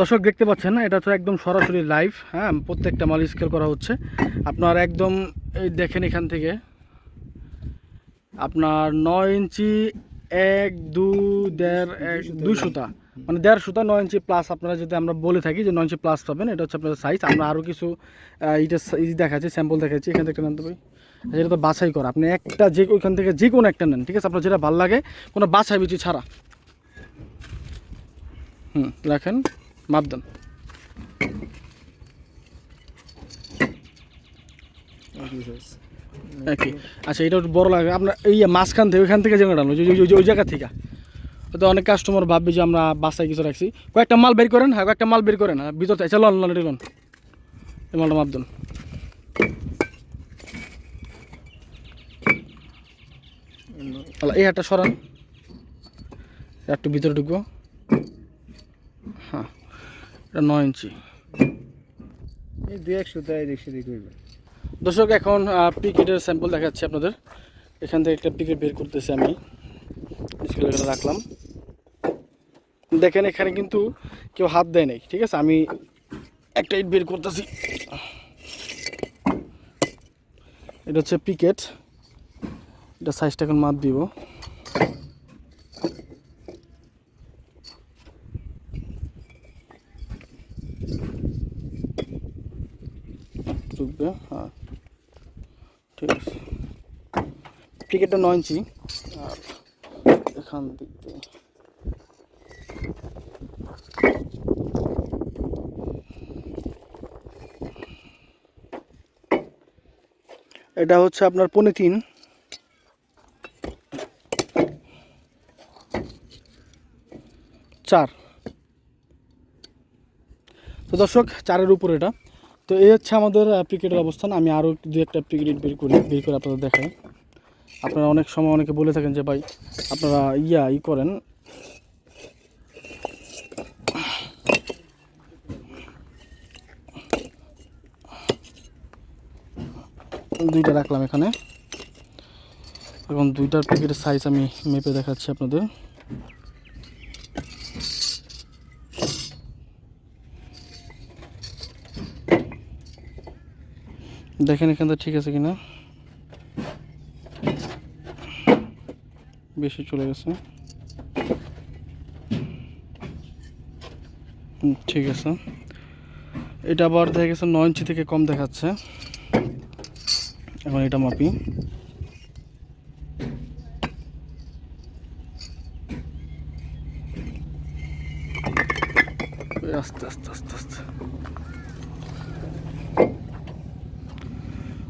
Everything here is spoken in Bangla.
দর্শক দেখতে পাচ্ছেন না, এটা তো একদম সরাসরি লাইভ হ্যাঁ প্রত্যেকটা মাল স্কেল করা হচ্ছে। আপনার একদম এই দেখেন এখান থেকে, আপনার নয় ইঞ্চি এক, দু, দেড়, এক, দুই সুতা। মানে দেড় সুতা, নয় ইঞ্চি প্লাস আপনারা যদি আমরা বলে থাকি যে নয় ইঞ্চি প্লাস পাবেন, এটা হচ্ছে আপনাদের সাইজ আমরা আরও কিছু এটা দেখাচ্ছি স্যাম্পল দেখাচ্ছি, এখান থেকে জানতে পারি তো বাছাই করা। আপনি একটা যে, ওইখান থেকে যে কোনো একটা নেন, ঠিক আছে? আপনার যেটা ভালো লাগে, কোনো বাছাই বিচি ছাড়া। হুম, রাখেন। মাপ দেন একই। আচ্ছা এটা বড় লাগে। আপনার এই মাঝখান থেকে ওইখান থেকে যেন ওই জায়গা থেকে। তো অনেক কাস্টমার ভাববে যে আমরা বাসায় কিছু রাখছি। কয়েকটা মাল বের করেন হ্যাঁ কয়েকটা মাল বের করেন। হ্যাঁ, ভিতর থেকে লন এটা লন। এই মালটা মাপ দেন। এই হাটটা সরান। একটু ভিতরে ঢুকবো। হ্যাঁ। এটা নয় ইঞ্চি। এই দুই একশো দেয় দেখছি দেখি দর্শক এখন পিকেটের স্যাম্পল দেখাচ্ছি আপনাদের। এখান থেকে একটা পিকেট বের করতেছি আমি। রাখলাম। দেখেন এখানে কিন্তু কেউ হাত দেয় নাই ঠিক আছে? আমি একটা ইট বের করতেছি। এটা হচ্ছে পিকেট। এটা সাইজটা এখন মাপ দিব। ঢুকবে হ্যাঁ ঠিক আছে ক্রিকেটটা নয় ইঞ্চি আর এখান দিক। দিয়ে এটা হচ্ছে আপনার পনে তিন। চার। তো দর্শক, চারের উপর এটা। তো এই হচ্ছে আমাদের ক্রিকেটের অবস্থান। আমি আরও দু একটা ক্রিকেট বের করি, বের করে আপনাদের দেখাই। আপনারা অনেক সময় অনেকে বলে থাকেন যে, ভাই, আপনারা ইয়া, ই করেন। দুইটা রাখলাম এখানে। এখন দুইটার প্যাকেটের সাইজ আমি মেপে দেখাচ্ছি আপনাদের। দেখেন এখানটা ঠিক আছে কিনা? বেশি চলে গেছে। ঠিক আছে। এটা আবার দেখা গেছে নয় ইঞ্চি থেকে কম দেখাচ্ছে। এখন এটা মাপি। আস্তে আস্তে আস্তে আস্তে।